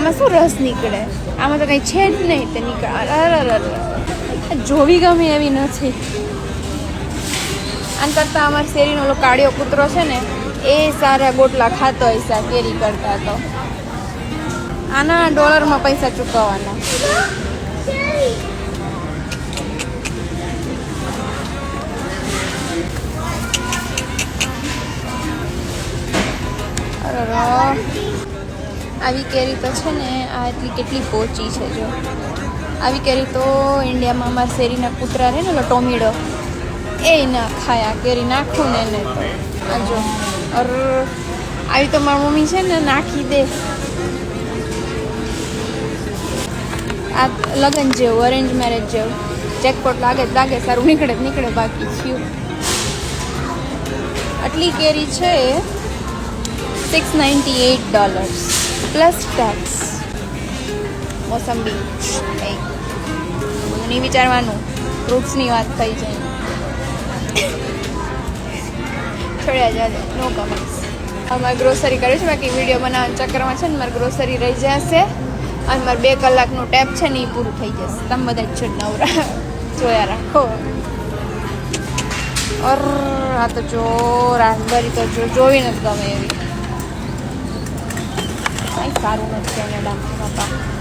આમાં શું રસ નીકળે? આમાં તો કંઈ છે જ નહીં, તે નીકળે. અરે અરે અરે અરે. જોવી ગમે એવી નથી. આન કરતાં અમારા શેરીનો ઓલો કાળિયો કૂતરો છે ને, એ સારા ગોટલા ખાતો હોય સા કેરી કરતા તો. આના ડોલરમાં પૈસા ચૂકવવાના. અરર. આવી કેરી તો છે ને આ એટલી કેટલી પોચી છે જો. આવી કેરી તો ઇન્ડિયામાં અમારા શેરીના કૂતરા રહે ને ઓલો ટોમેડો એ ના ખાય આ કેરી, નાખું ને એને તો. આ અર, આવી તો મારી મમ્મી છે ને નાખી દે. આ લગ્ન જેવું અરેન્જ મેરેજ જેવું. ચેકપોટ લાગે જ લાગે, સારું નીકળે જ નીકળે, બાકી થયું. આટલી કેરી છે six ninety eight dollars plus tax મોસંબી. એ બધું નહીં વિચારવાનું. ફ્રૂટ્સની વાત થઈ જાય. છોડ્યા જાજો નો કમેન્ટ્સ અમારે ગ્રોસરી કરે છે. બાકી વીડિયો બનાવવાના ચક્કરમાં છે ને મારે ગ્રોસરી રહી જશે. અને મારે બે કલાકનું ટેપ છે ને એ પૂરું થઈ જશે. તમે બધા જ નવરા. જોયા રાખો. અર, આ તો જો રાસબરી તો જો જોવી નથી ગમે એવી. કંઈ સારું નથી કેનેડામાં બાપા